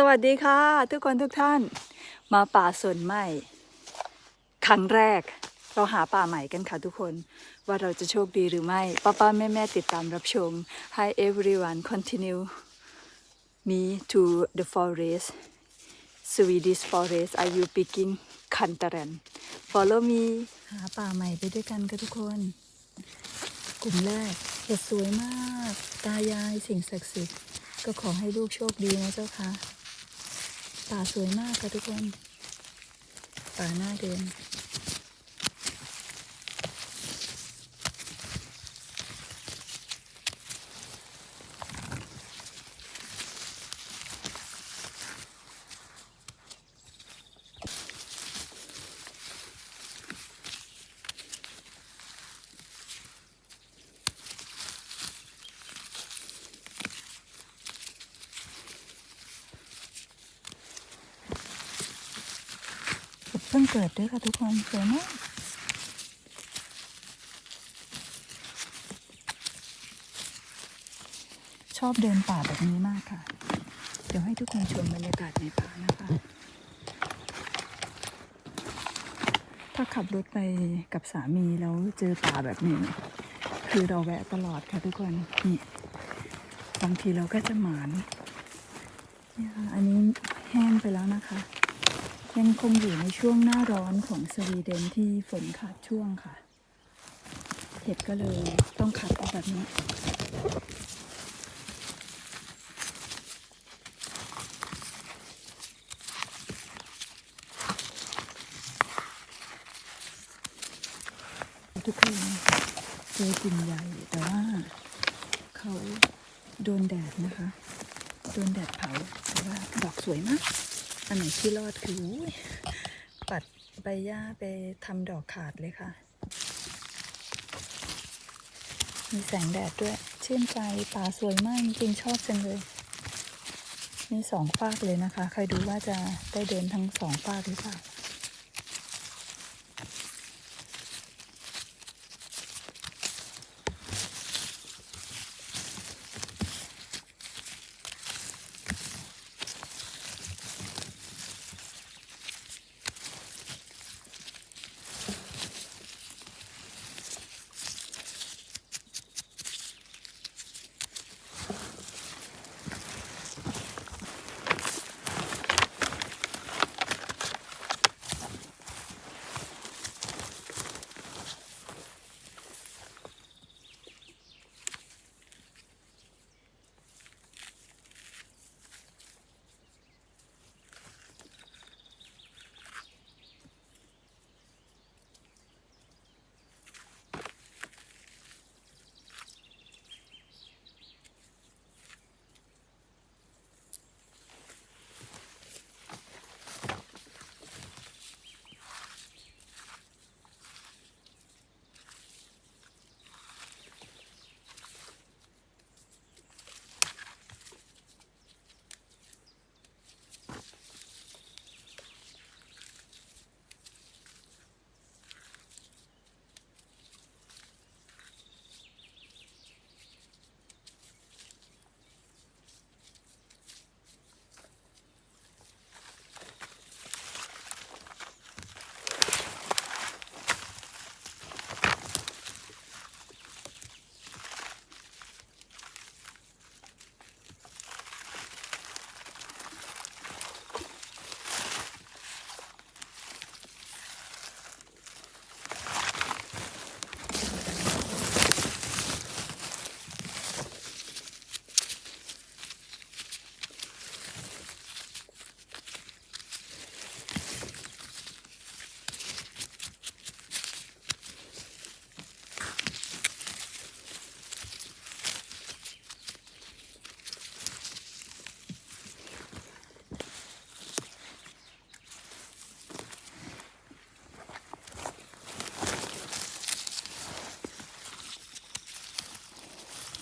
สวัสดีค่ะ ทุกคนทุกท่าน มาป่าสวนใหม่ ครั้งแรก เราหาป่าใหม่กันค่ะทุกคน ว่าเราจะโชคดีหรือไม่ ป้าป้าแม่แม่ติดตามรับชม Hi everyone continue me to the forest Swedish forest are you picking Kantaren follow me หาป่าใหม่ไปด้วยกันค่ะทุกคน กลุ่มแรกเห็ดสวยมาก ตายายสิ่งศักดิ์สิทธิ์ก็ขอให้ลูกโชคดีนะเจ้าค่ะ ป่าสวยมากค่ะทุกคน ป่าหน้าเดิน พิ่งเกิดด้วยค่ะทุกคนสวยมากชอบเดินป่าแบบนี้มากค่ะ เดี๋ยวให้ทุกคนชมบรรยากาศในป่านะคะ ถ้าขับรถไปกับสามีแล้วเจอป่าแบบนี้ คือเราแวะตลอดค่ะทุกคนนี่บางทีเราก็จะหมานนะคะอันนี้แห้งไปแล้วนะคะ ยังคงอยู่ในช่วงหน้าร้อนของสวีเดนที่ฝนขาดช่วงค่ะ เห็ดก็เลยต้องขัดเอาแบบนี้ ทุกคนเจอกิ่งใหญ่แต่ว่าเขาโดนแดดนะคะ โดนแดดเผาแต่ว่าดอกสวยมาก อันไหนที่รอดคือปัดใบหญ้าไปทำดอกขาดเลยค่ะ มีแสงแดดด้วย ชื่นใจป่าสวยมากจริงชอบจังเลย มีสองฝากเลยนะคะ ใครดูว่าจะได้เดินทั้งสองฝากหรือเปล่า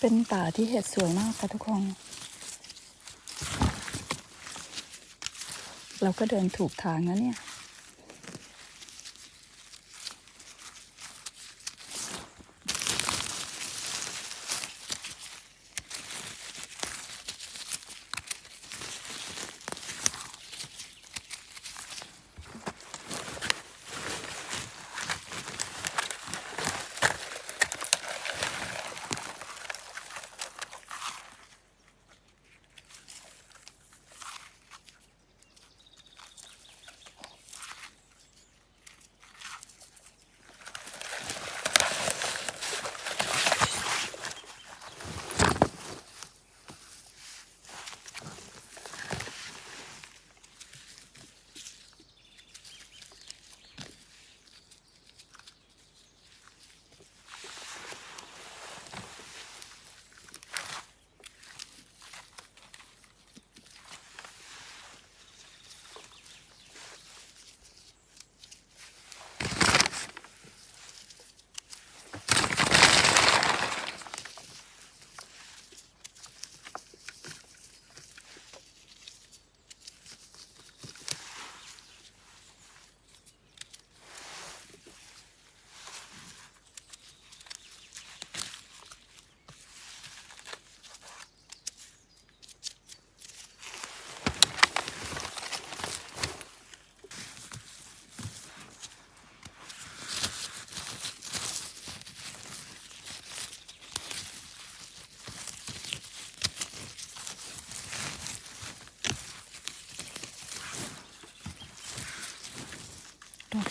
เป็นป่าที่เห็ดสวยมากค่ะทุกคน เราก็เดินถูกทางนะเนี่ย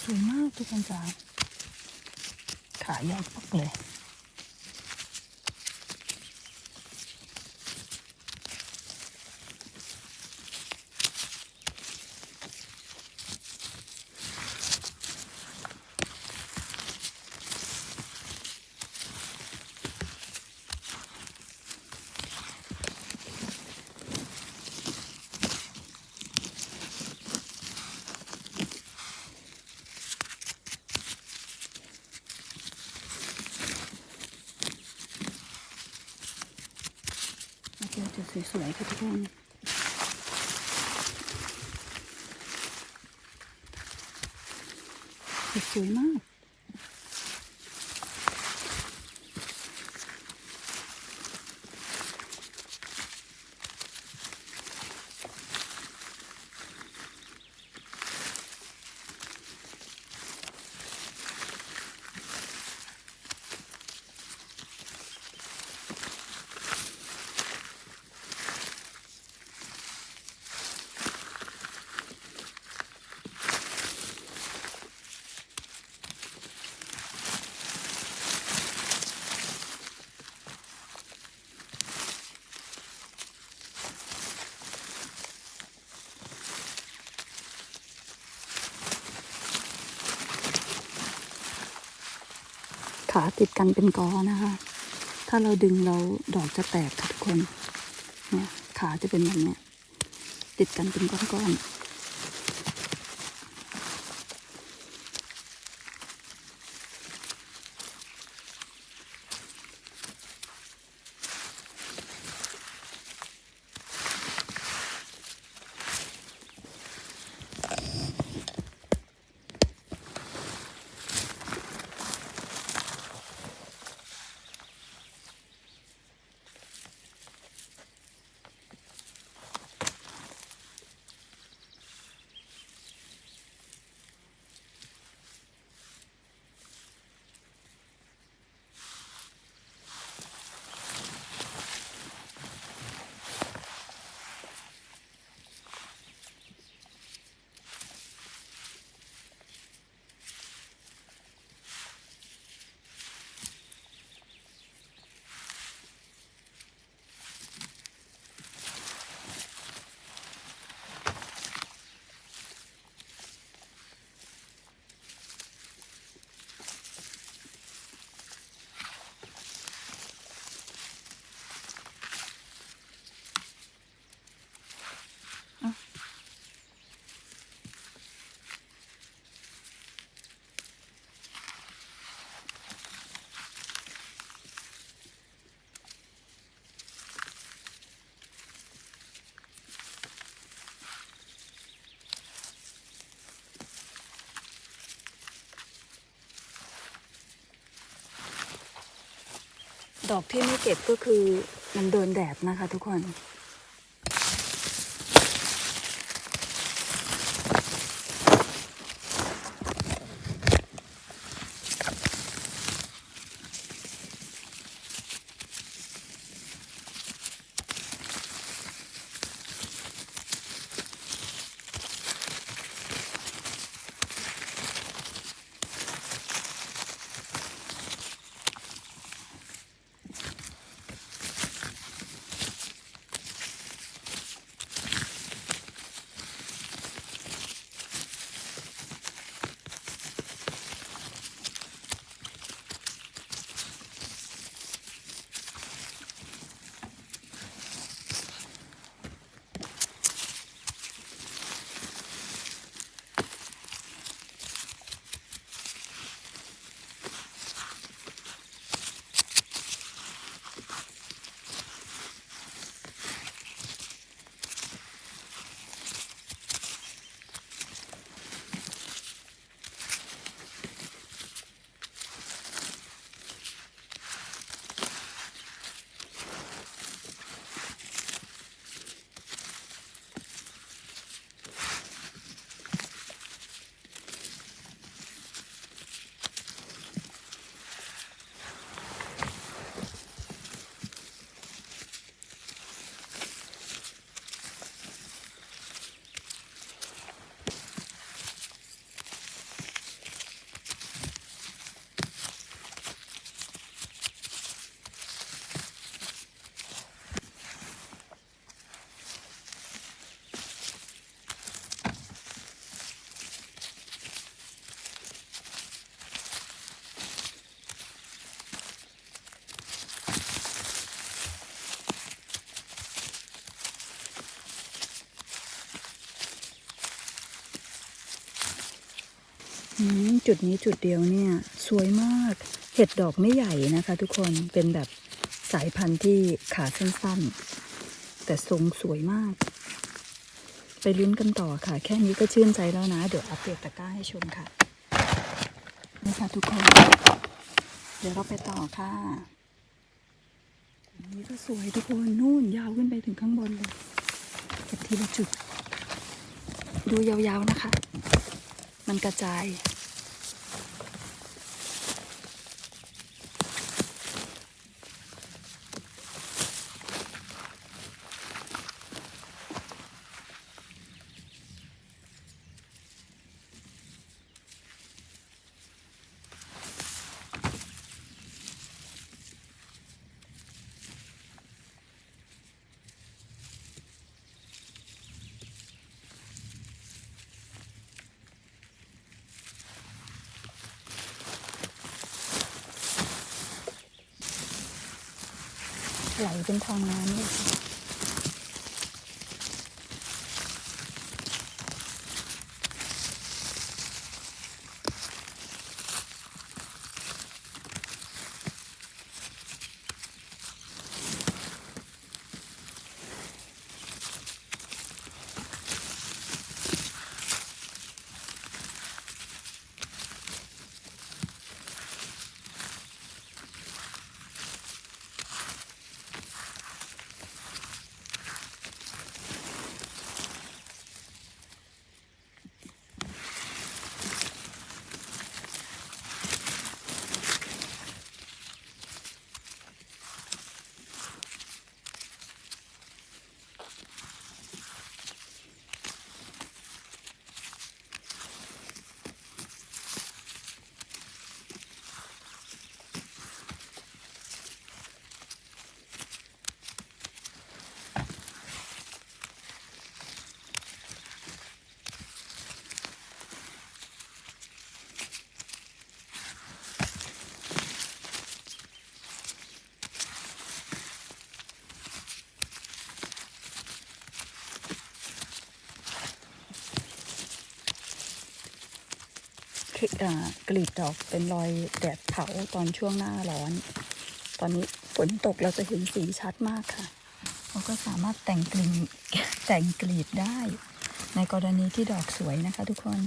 สวยมากทุกคนจ้าขายาวปักเลย สวยค่ะทุกคนสวยมาก ขาติดกันเป็นกอนะคะ ถ้าเราดึงเราดอกจะแตกค่ะทุกคน เนี่ยขาจะเป็นแบบนี้ติดกันเป็นก้อนๆ ดอกที่ไม่เก็บก็คือมันโดนแดดนะคะทุกคน จุดนี้จุดเดียวเนี่ย สวยมาก เห็ดดอกไม่ใหญ่นะคะ ทุกคนเป็นแบบสายพันธุ์ที่ขาสั้นๆ แต่ทรงสวยมาก ไปลุ้นกันต่อค่ะ แค่นี้ก็ชื่นใจแล้วนะ เดี๋ยวอัปเดตตะกร้าให้ชมค่ะนี่ค่ะทุกคน เดี๋ยวเราไปต่อค่ะอันนี้ก็สวยทุกคนนู่นยาวขึ้นไปถึงข้างบนเลยเก็บทีละจุด ดูยาวๆนะคะ มันกระจาย ไหลเป็นทางน้ำเลย กลีบดอกเป็นรอยแดดเผาตอนช่วงหน้าร้อน ตอนนี้ฝนตกเราจะเห็นสีชัดมากค่ะเราก็สามารถแต่งกลิ่นแต่งกลีบได้ ในกรณีที่ดอกสวยนะคะทุกคน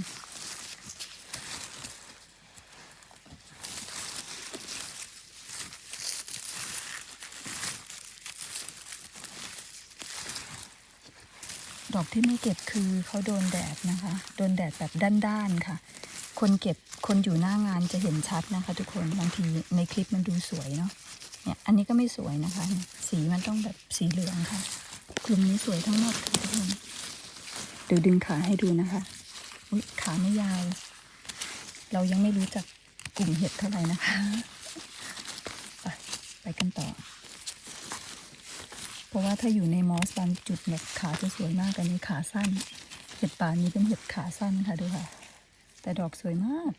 ดอกที่ไม่เก็บคือเขาโดนแดดนะคะ โดนแดดแบบด้านๆค่ะ คนเก็บคนอยู่หน้างานจะเห็นชัดนะคะ ทุกคนบางทีในคลิปมันดูสวยเนาะเนี่ยอันนี้ก็ไม่สวยนะคะ สีมันต้องแบบสีเหลืองค่ะ กลุ่มนี้สวยทั้งหมดค่ะทุกคนเดี๋ยวดึงขาให้ดูนะคะอุ๊ยขาไม่ยาว เรายังไม่รู้จักกลุ่มเห็ดเท่าไหร่นะคะไปไปกันต่อ เพราะว่าถ้าอยู่ในมอสบางจุดเนี่ยขาจะสวยมากอันนี้ขาสั้น เห็ดป่านี้เป็นเห็ดขาสั้นค่ะดูค่ะ แต่ดอกสวยมาก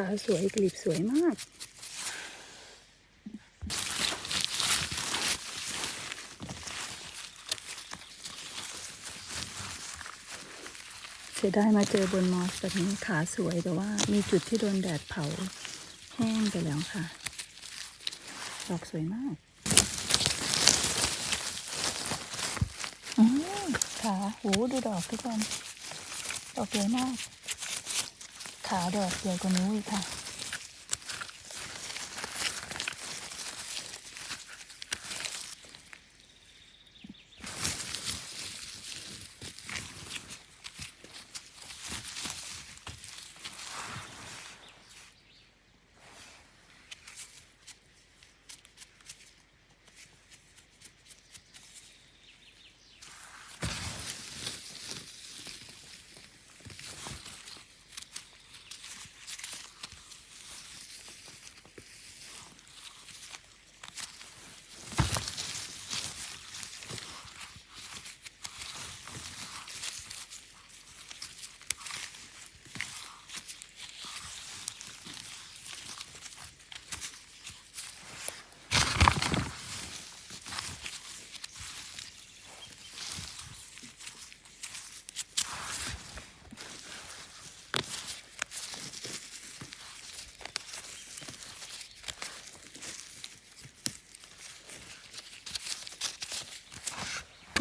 ขาสวยกลีบสวยมากเสียดายมาเจอบนมอสแบบนี้ขาสวยแต่ว่ามีจุดที่โดนแดดเผาแห้งไปแล้วค่ะ ดอกสวยมากอืมขาโหดูดอกทุกคน ดอกใหญ่มาก ขาวดอกใหญ่กว่านิ้วอีกค่ะ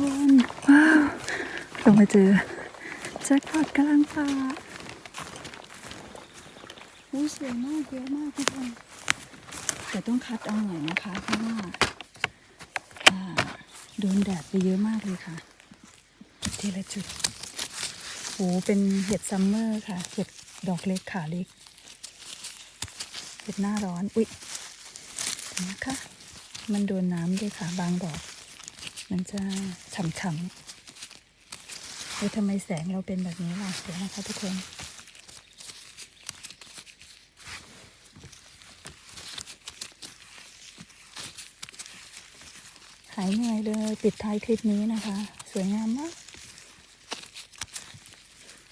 คนว้าวเรา มาเจอแจ็คพอตกำลังป่าอู้สวยมากเยอะมากทุกคนแต่ต้องคัดเอาหน่อยนะคะเพราะว่าโดนแดดไปเยอะมากเลยค่ะ ทีละจุดโอ้เป็นเห็ดซัมเมอร์ค่ะ เห็ดดอกเล็กขาเล็ก เห็ดหน้าร้อน อุ๊ยนนะคะ มันโดนน้ำด้วยค่ะ บางดอก มันจะฉ่ำๆ เฮ้ยทำไมแสงเราเป็นแบบนี้ล่ะเดี๋ยวนะคะทุกคนหายเหนื่อยเลยปิดท้ายคลิปนี้นะคะ สวยงามมาก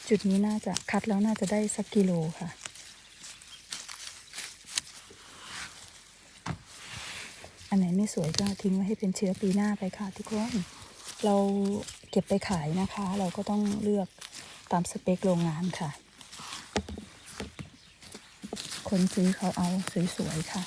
จุดนี้น่าจะคัดแล้วน่าจะได้สักกิโลค่ะอันไหนไม่สวยก็ทิ้งไว้ให้เป็นเชื้อปีหน้าไปค่ะทุกคน เรา ก็บไปขายนะคะ เราก็ต้องเลือกตามสเปคโรงงานค่ะ คนซื้อเขาเอาสวยๆค่ะ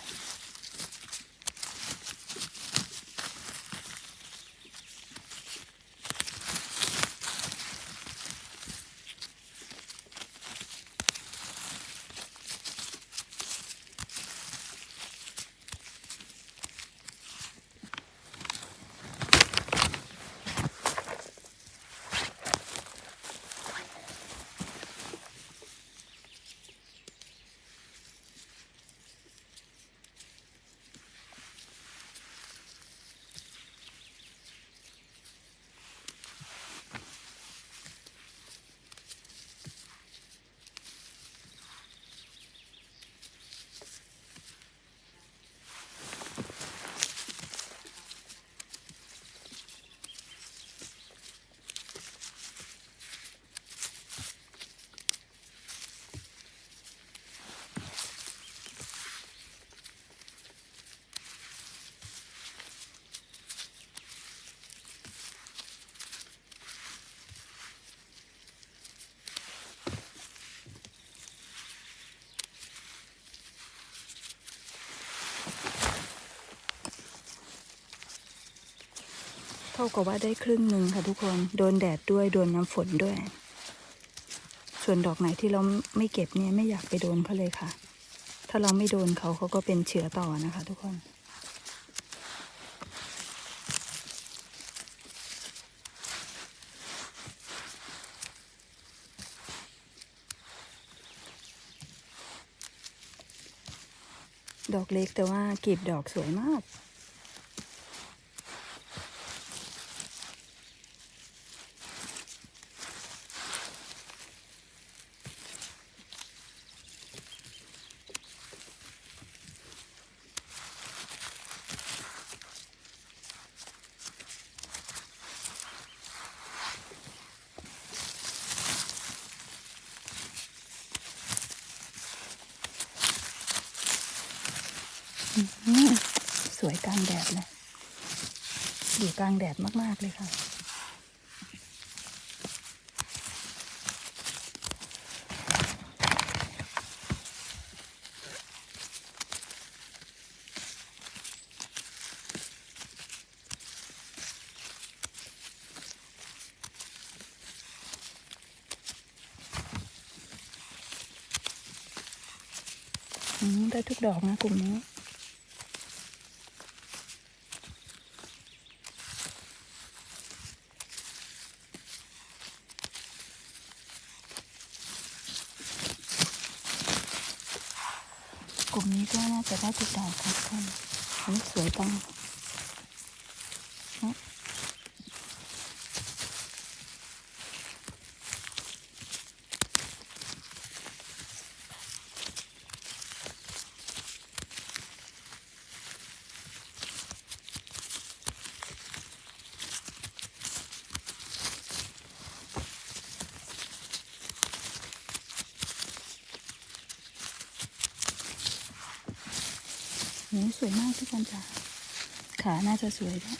ท่ากับว่าได้ครึ่งหนึ่งค่ะทุกคนโดนแดดด้วยโดนน้ำฝนด้วย ส่วนดอกไหนที่เราไม่เก็บเนี่ยไม่อยากไปโดนเขาเลยค่ะ ถ้าเราไม่โดนเขาเขาก็เป็นเชื้อต่อนะคะ ทุกคนดอกเล็กแต่ว่ากลีบดอกสวยมาก สวยกลางแดดเลยอยู่กลางแดดมาก ๆ เลยค่ะ ได้ทุกดอกนะกลุ่มนี้ กลุ่มนี้ก็น่า จะได้ทุกดอกครับท่านสวยจัง สวยมากทุกคนจ้ะขาน่าจะสวยด้วย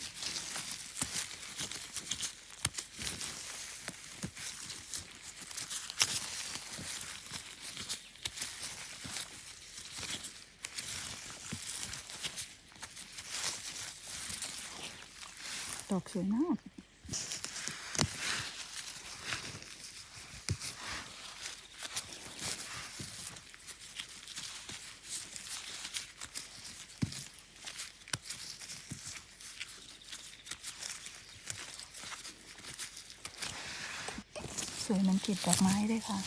ดอกสวยมาก สวยเหมันกลีบ ดอกไม้เลยค่ะ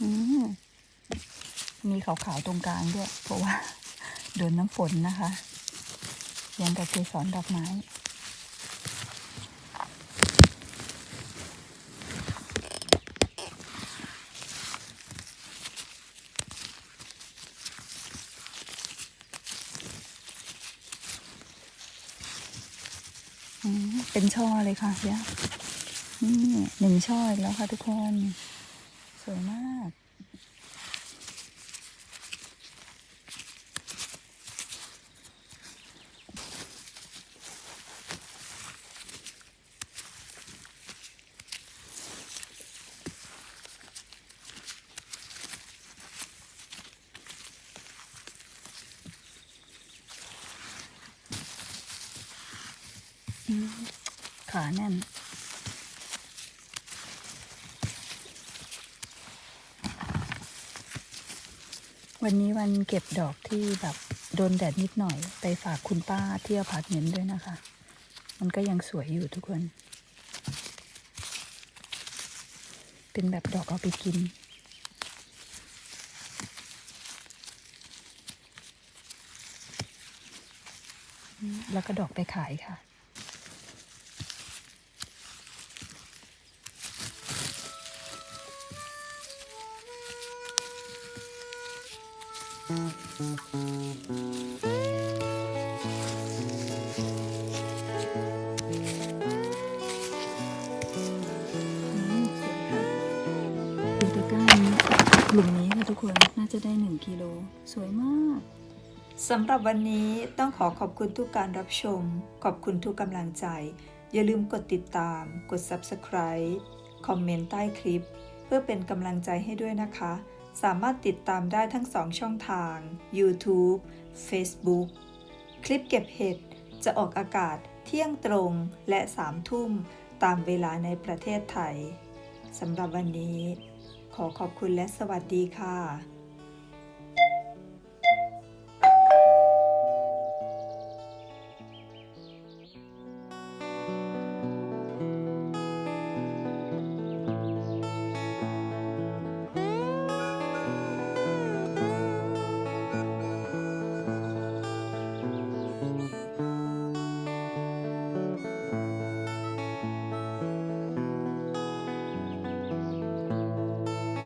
อืมมีขาวๆตรงกลางด้วย เพราะว่า โดนน้ำฝนนะคะยังกับเกสรดอกไม้อืมเป็นช่อเลยค่ะเนี่ย นี่หนึ่งช่ออีกแล้วค่ะทุกคน สวยมาก ขาแน่น วันนี้วันเก็บดอกที่แบบโดนแดดนิดหน่อย ไปฝากคุณป้าที่อพาร์ตเมนต์ด้วยนะคะ มันก็ยังสวยอยู่ทุกคน เป็นแบบดอกเอาไปกินแล้วก็ดอกไปขายค่ะ ตะกร้านี้กลุ่มนี้ค่ะทุกคนน่าจะได้หนึ่งกิโลสวยมากสำหรับวันนี้ต้องขอขอบคุณทุกการรับชม ขอบคุณทุกกำลังใจ อย่าลืมกดติดตาม กด Subscribe คอมเมนต์ใต้คลิป เพื่อเป็นกำลังใจให้ด้วยนะคะ สามารถติดตามได้ทั้งสองช่องทาง YouTube Facebook คลิปเก็บเห็ดจะออกอากาศเที่ยงตรงและ3ทุ่มตามเวลาในประเทศไทย สำหรับวันนี้ ขอขอบคุณและสวัสดีค่ะ